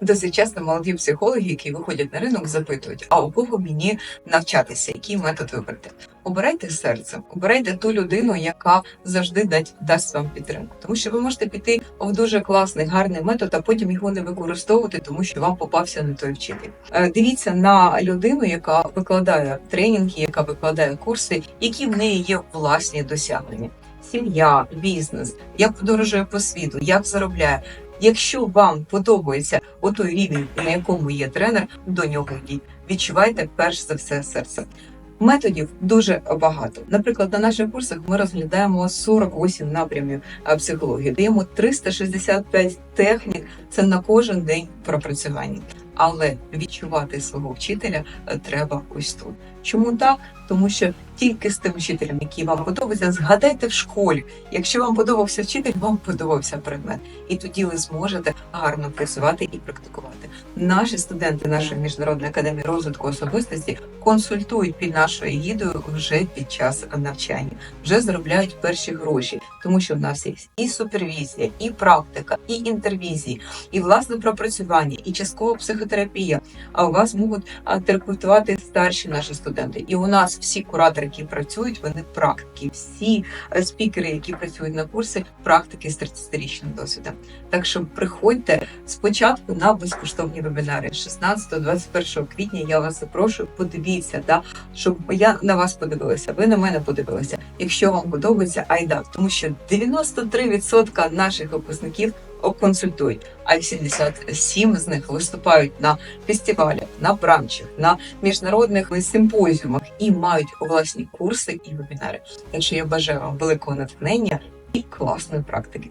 Досить часто молоді психологи, які виходять на ринок, запитують, а у кого мені навчатися, який метод вибрати. Обирайте серцем, обирайте ту людину, яка завжди дасть, дасть вам підтримку. Тому що ви можете піти в дуже класний, гарний метод, а потім його не використовувати, тому що вам попався не той вчитель. Е, Дивіться на людину, яка викладає тренінги, яка викладає курси, які в неї є власні досягнення. Сім'я, бізнес, як подорожує по світу, як заробляє. Якщо вам подобається отой рівень, на якому є тренер, до нього йдіть. Відчувайте перш за все серце. Методів дуже багато. Наприклад, на наших курсах ми розглядаємо 48 напрямів психології, даємо 365 технік. Це на кожен день пропрацювання. Але відчувати свого вчителя е, треба ось тут. Чому так? Тому що тільки з тим вчителем, який вам подобається, згадайте в школі. Якщо вам подобався вчитель, вам подобався предмет, і тоді ви зможете гарно працювати і практикувати. Наші студенти нашої міжнародної академії розвитку особистості консультують під нашою гідою вже під час навчання, вже заробляють перші гроші, тому що в нас є і супервізія, і практика, і інтервізії, і власне пропрацювання, і часткова психотерапія. А у вас можуть терапевтувати старші наші студенти. І у нас всі куратори, які працюють, вони практики. Всі е, спікери, які працюють на курсі, практики з 30-річним досвідом. Так що приходьте спочатку на безкоштовні вебінари 16-21 квітня. Я вас запрошую. Подивіться, да, щоб я на вас подивилася. Ви на мене подивилися. Якщо вам подобається, айда, тому що 93% наших випускників консультують, а 77 з них виступають на фестивалях, на бранчах, на міжнародних симпозіумах і мають власні курси і вебінари. Так що я бажаю вам великого натхнення і класної практики.